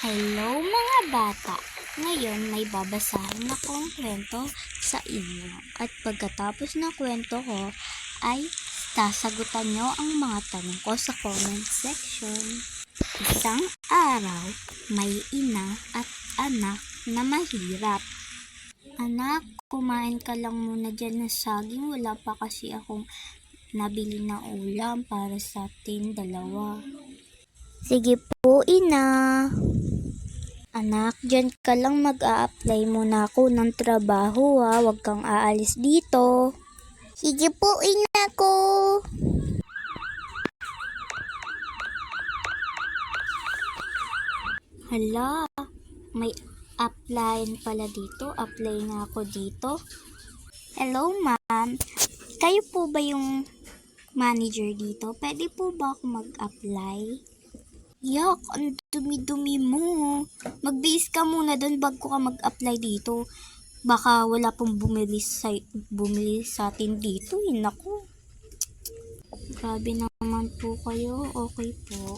Hello mga bata! Ngayon may babasahin akong kwento sa inyo. At pagkatapos ng kwento ko ay sasagutan nyo ang mga tanong ko sa comment section. Isang araw, may ina at anak na mahirap. Anak, kumain ka lang muna dyan ng saging. Wala pa kasi akong nabili na ulam para sa atin dalawa. Sige po, ina. Anak, dyan ka lang mag-a-apply muna ako ng trabaho ha. Huwag kang aalis dito. Sige po, ina ko. Hala, may applyin pala dito. Apply nga ako dito. Hello, ma'am. Kayo po ba yung manager dito? Pwede po ba ako mag-apply? Yak, ang dumi-dumi mo. Magbihis ka muna doon bago ka mag-apply dito. Baka wala pong bumili sa, bumili sa atin dito. Eh, naku. Grabe naman po kayo. Okay po.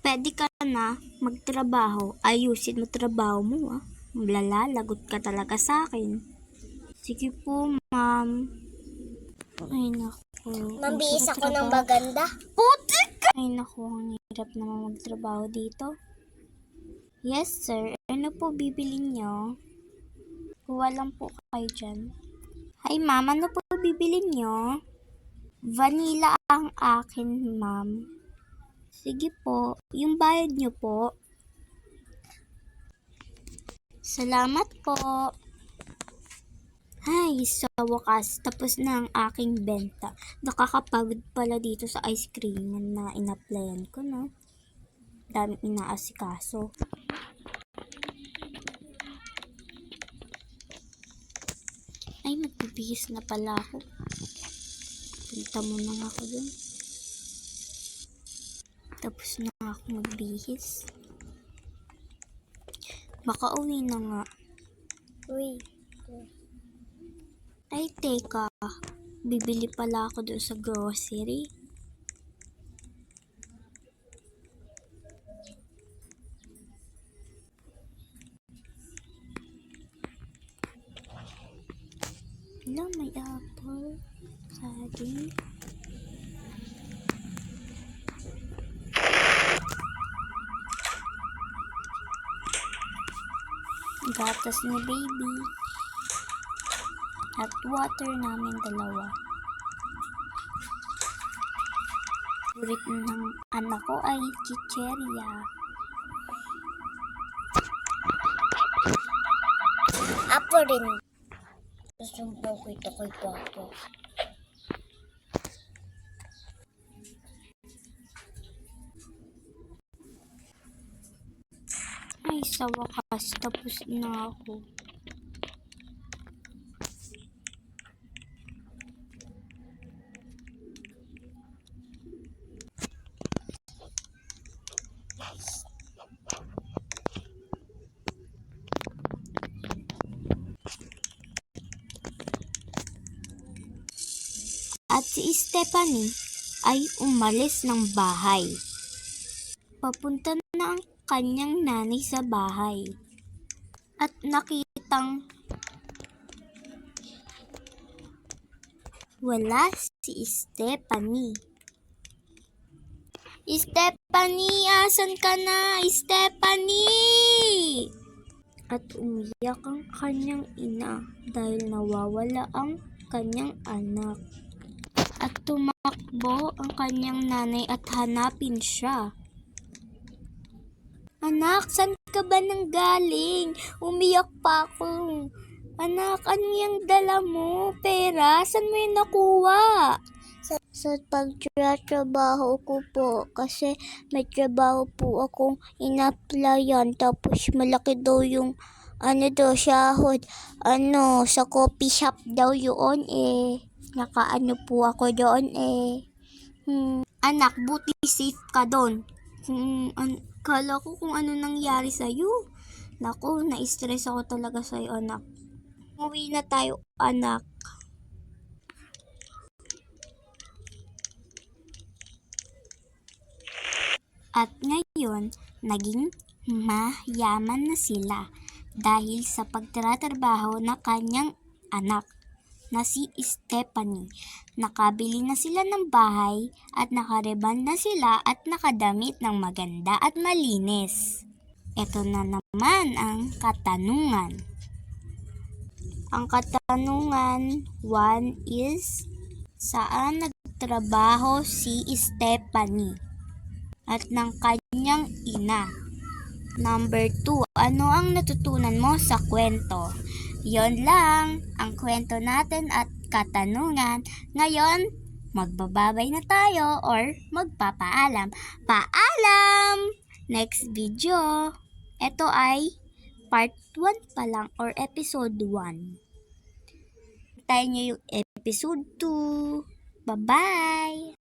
Pwede ka na magtrabaho. Ayusin mo trabaho mo ah. Lalalagot ka talaga sa akin. Sige po, ma'am. Ay, naku. Mambihis ako ng maganda. Putik! Ay naku, ang hirap naman magtrabaho dito. Yes, sir. Ano po bibili nyo? Kuha lang po kayo dyan. Hi, ma'am. Ano po bibili nyo? Vanilla ang akin, ma'am. Sige po. Yung bayad nyo po. Salamat po. Ay, sa wakas, tapos na ang aking benta. Nakakapagod pala dito sa ice cream na in-applyan ko, no? Dami inaasikaso. Ay, magbibihis na pala ako. Punta muna nga ako dun. Tapos na ako magbihis. Baka uwi na nga. Uy, Ay, teka. Bibili pala ako doon sa grocery. Wala, may apple. Saging. Gatas ni baby at water namin dalawa. Favorite ng anak ko ay chicheria. apo rin. Susumbong ko ito kay Papa. Ay, sa wakas, tapos na ako. At si Stephanie ay umalis ng bahay. Papunta na ang kanyang nanay sa bahay. At nakitang wala si Stephanie. Stephanie, asan ka na? Stephanie! At umiyak ang kanyang ina dahil nawawala ang kanyang anak. At tumakbo ang kanyang nanay at hanapin siya. Anak, saan ka ba nang galing? Umiyak pa ako. Anak, ano yung dala mo? Pera? Saan mo yung nakuha? Sa, sa pagtrabaho ko po, kasi may trabaho po akong in-applyan, tapos malaki daw yung ano daw, sahod. Ano, sa coffee shop daw yun eh. Nakaano po ako doon eh. Hmm, anak, buti safe ka doon. Kung an- kala ko kung ano nangyari sa'yo. Naku, na-stress ako talaga sa'yo, anak. Uwi na tayo, anak. At ngayon, naging mayaman na sila dahil sa pagtratrabaho ng kanyang anak na si Stephanie. Nakabili na sila ng bahay at nakareban na sila at nakadamit ng maganda at malinis. Ito na naman ang katanungan. Ang katanungan 1 is saan nagtrabaho si Stephanie at ng kanyang ina? Number 2, ano ang natutunan mo sa kwento? Yon lang ang kwento natin at katanungan. Ngayon, magbababay na tayo or magpapaalam. Paalam! Next video. Ito ay part 1 pa lang or episode 1. Tayo nyo yung episode 2. Bye-bye!